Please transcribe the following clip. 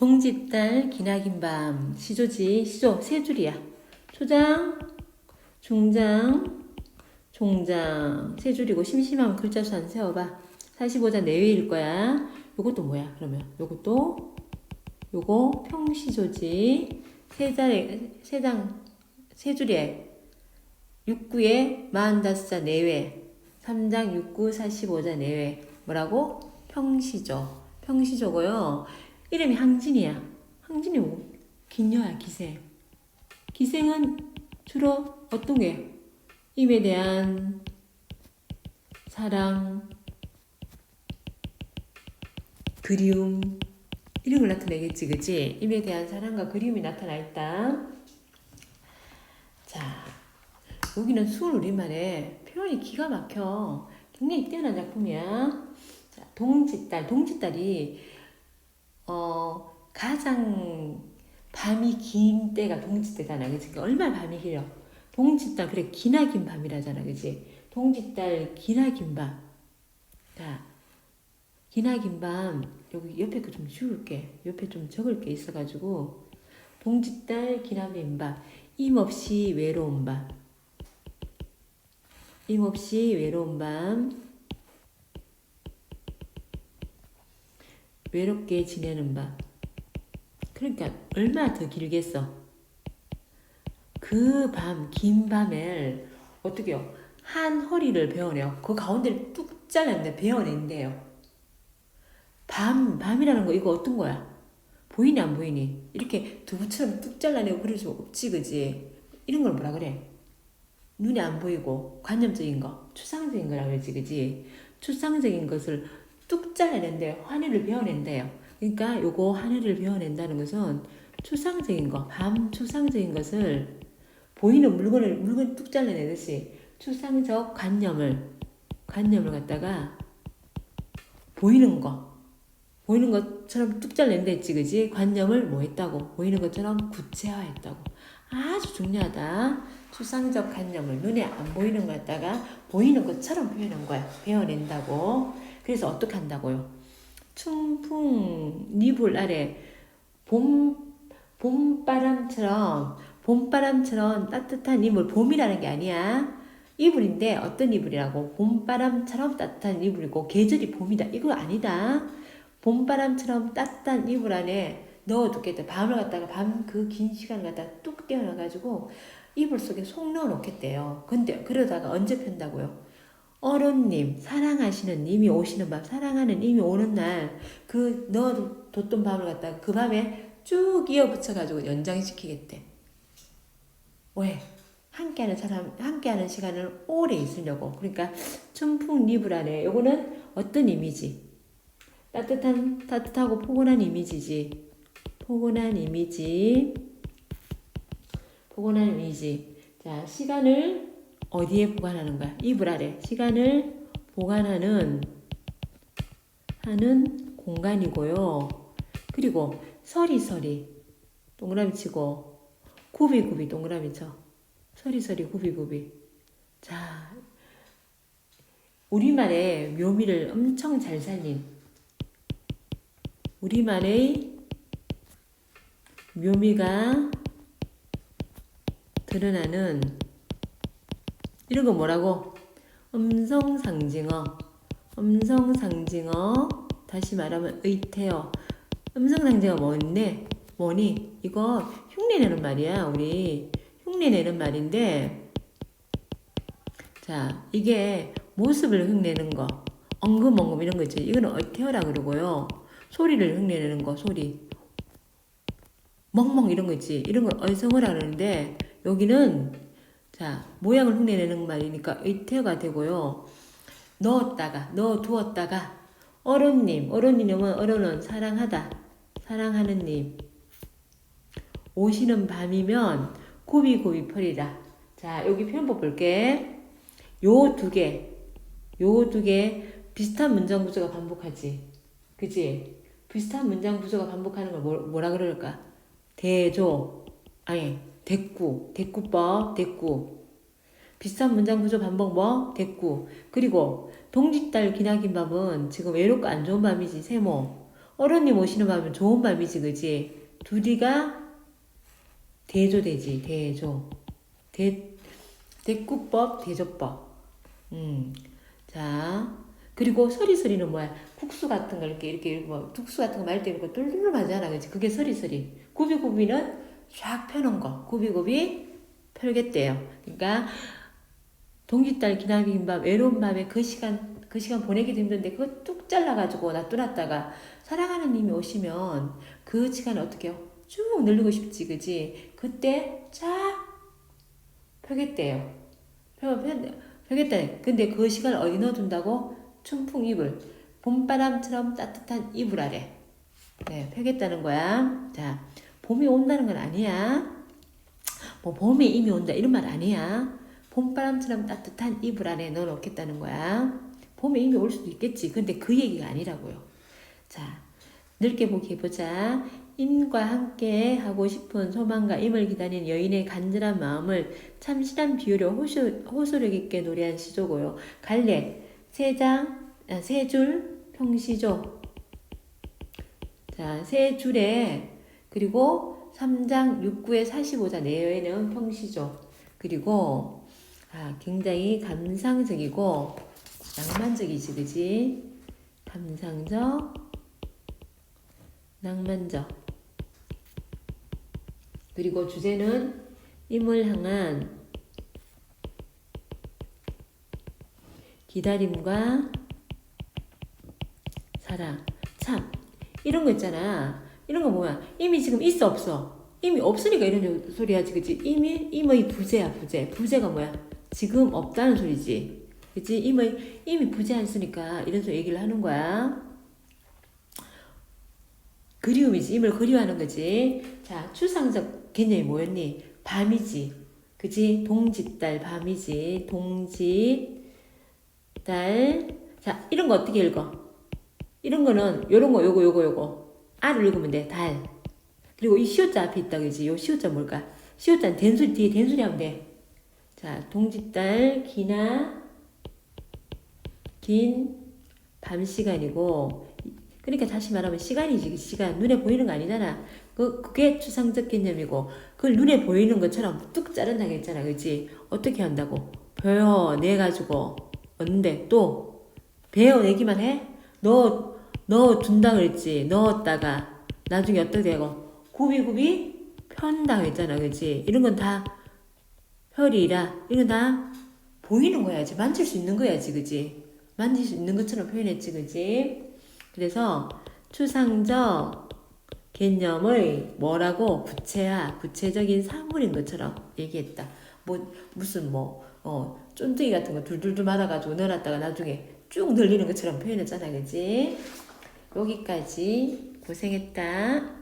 동짓달 기나긴 밤 시조지 시조 세 줄이야. 초장 중장 종장. 세 줄이고 심심하면 글자 수 안 세워봐. 45자 내외일 거야. 요것도 뭐야 그러면? 요것도 요거 평시조지. 세 세장 세 줄에 6구에 45자 내외. 3장 6구 45자 내외. 뭐라고? 평시조. 평시조고요 이름이 항진이야 항진이 뭐? 기녀야 기생 기생은 주로 어떤 게? 임에 대한 사랑 그리움 이런 걸 나타내겠지 그치? 임에 대한 사랑과 그리움이 나타나 있다 자 여기는 수을 우리말에 표현이 기가 막혀 굉장히 뛰어난 작품이야 자, 동짓달 동짓달이 어 가장 밤이 긴 때가 동짓달이잖아 그치? 그러니까 얼마나 밤이 길어? 동짓달 그래 기나 긴 밤이라잖아. 그치? 동짓달 기나 긴 밤. 자, 기나 긴 밤 여기 옆에 거 좀 지울게. 옆에 좀 적을 게 있어가지고 동짓달 기나 긴 밤. 임없이 외로운 밤. 임없이 외로운 밤 외롭게 지내는 밤 그러니까 얼마나 더 길겠어. 그 밤 긴 밤을 어떻게요? 한 허리를 베어내요. 그 가운데를 뚝 잘랐는데 베어낸대요. 밤 밤이라는 거 이거 어떤 거야? 보이니 안 보이니? 이렇게 두부처럼 뚝 잘라내고 그럴 수 없지 그지? 이런 걸 뭐라 그래? 눈에 안 보이고 관념적인 거 추상적인 거라 그러지 그지? 추상적인 것을 뚝 잘라낸대요 하늘을 베어낸대요. 그러니까 요거 하늘을 베어낸다는 것은 추상적인 거, 밤 추상적인 것을 보이는 물건을 물건 뚝 잘라내듯이 추상적 관념을 관념을 갖다가 보이는 거 보이는 것처럼 뚝 잘낸댔지 그지? 관념을 뭐 했다고? 보이는 것처럼 구체화했다고. 아주 중요하다. 추상적 관념을 눈에 안 보이는 것 갖다가 보이는 것처럼 표현한 거야. 배워낸다고 그래서 어떻게 한다고요? 춘풍 니불 아래 봄 봄바람처럼 봄바람처럼 따뜻한 이불 봄이라는 게 아니야. 이불인데 어떤 이불이라고? 봄바람처럼 따뜻한 이불이고 계절이 봄이다. 이거 아니다. 봄바람처럼 따뜻한 이불 안에 넣어두겠다 밤을 갖다가 밤 그 긴 시간 갖다 뚝 떼어놔가지고 이불 속에 속 넣어놓겠대요. 근데 그러다가 언제 편다고요 어른님 사랑하시는 님이 오시는 밤 사랑하는 님이 오는 날 그 넣어뒀던 밤을 갖다가 그 밤에 쭉 이어붙여가지고 연장시키겠대 왜? 함께하는 사람, 함께하는 시간을 오래 있으려고. 그러니까 춘풍 안에 요거는 어떤 이미지? 따뜻한, 따뜻하고 포근한 이미지지. 포근한 이미지. 포근한 이미지. 자, 시간을 어디에 보관하는 거야? 이불 아래. 시간을 보관하는, 하는 공간이고요. 그리고 서리서리. 동그라미 치고, 굽이굽이 동그라미 쳐. 서리서리 굽이굽이. 자, 우리말의 묘미를 엄청 잘 살린 우리말의 묘미가 드러나는 이런 거 뭐라고? 음성상징어. 음성상징어. 다시 말하면 의태어. 음성상징어 뭔데? 뭐니? 이거 흉내내는 말이야, 우리. 흉내내는 말인데, 자, 이게 모습을 흉내내는 거, 엉금엉금 이런 거 있지. 이거는 어태어라 그러고요. 소리를 흉내내는 거, 소리. 멍멍 이런 거 있지. 이런 걸 얼성어라 그러는데, 여기는, 자, 모양을 흉내내는 말이니까 의태어가 되고요. 넣었다가, 넣어 두었다가, 어른님, 어른이님은 어른은 사랑하다. 사랑하는 님. 오시는 밤이면 굽이굽이 펄이다. 자, 여기 표현법 볼게. 요 두 개, 요 두 개 비슷한 문장 구조가 반복하지. 그지? 비슷한 문장 구조가 반복하는 걸 뭐, 뭐라 그럴까? 대조, 아니, 대꾸, 대꾸법, 대꾸. 비슷한 문장 구조 반복 뭐? 대꾸. 그리고 동짓달 기나긴 밤은 지금 외롭고 안 좋은 밤이지, 세모. 어른님 오시는 밤은 좋은 밤이지, 그지? 둘이가 대조되지, 대조. 대, 대꾸법, 대조법. 음. 자, 그리고 서리서리는 뭐야? 국수 같은 거 이렇게, 이렇게, 뭐, 국수 같은 거 말때 이렇게 뚫뚫 하잖아, 그지? 그게 서리서리. 구비구비는 쫙 펴놓은 거. 구비구비 펼겠대요. 그러니까, 동짓달 기나긴 밤, 외로운 밤에 그 시간, 그 시간 보내기도 힘든데 그거 뚝 잘라가지고 놔둬놨다가 사랑하는 님이 오시면 그 시간 어떻게? 쭉 늘리고 싶지, 그지? 그때 쫙 펴겠대요. 펴, 펴, 펴겠다. 근데 그 시간을 어디 넣어둔다고? 춘풍 이불. 봄바람처럼 따뜻한 이불 아래. 네, 펴겠다는 거야. 자, 봄이 온다는 건 아니야. 뭐 봄이 이미 온다 이런 말 아니야. 봄바람처럼 따뜻한 이불 안에 넣어놓겠다는 거야. 봄에 이미 올 수도 있겠지. 근데 그 얘기가 아니라고요. 자, 넓게 보기 해보자. 임과 함께 하고 싶은 소망과 임을 기다리는 여인의 간절한 마음을 참신한 비유로 호소, 호소력 있게 노래한 시조고요. 갈래, 세 장, 아, 세 줄, 평시조. 자, 세 줄에, 그리고 3장 6구의 45자 내외는 평시조. 그리고, 아, 굉장히 감상적이고, 낭만적이지, 그지? 감상적, 낭만적. 그리고 주제는 임을 향한 기다림과 사랑. 참, 이런 거 있잖아. 이런 거 뭐야? 이미 지금 있어, 없어? 이미 없으니까 이런 소리 하지, 그지? 이미, 임의 부재야, 부재. 부재가 뭐야? 지금 없다는 소리지. 임의, 이미 부재 안 쓰니까 이런 소리 얘기를 하는 거야. 그리움이지. 임을 그리워하는 거지. 자, 추상적 개념이 뭐였니? 밤이지. 그지? 동짓달 밤이지. 동짓달. 자, 이런 거 어떻게 읽어? 이런 거는 요런 거 요거 요거 요거. 알을 읽으면 돼. 달. 그리고 이 시옷자 앞에 있다 그지? 요 시옷자 뭘까? 시옷자는 된소리 뒤에 된소리 하면 돼. 자, 동짓달 기나 긴 밤 시간이고 그러니까 다시 말하면 시간이지, 그 시간. 눈에 보이는 거 아니잖아. 그, 그게 추상적 개념이고, 그걸 눈에 보이는 것처럼 뚝 자른다고 했잖아. 그치? 어떻게 한다고? 베어내가지고, 얻는데, 또, 베어내기만 해? 넣어, 넣어둔다 그랬지. 넣었다가, 나중에 어떻게 되고, 굽이굽이 편다고 했잖아. 그치? 이런 건 다, 혈이라, 이런 건다 보이는 거야지. 만질 수 있는 거야지. 그치? 만질 수 있는 것처럼 표현했지. 그치? 그래서 추상적 개념을 뭐라고 구체화, 구체적인 사물인 것처럼 얘기했다. 뭐 무슨 뭐 어, 쫀득이 같은 거 둘둘둘 말아가지고 넣어놨다가 나중에 쭉 늘리는 것처럼 표현했잖아, 그지? 여기까지 고생했다.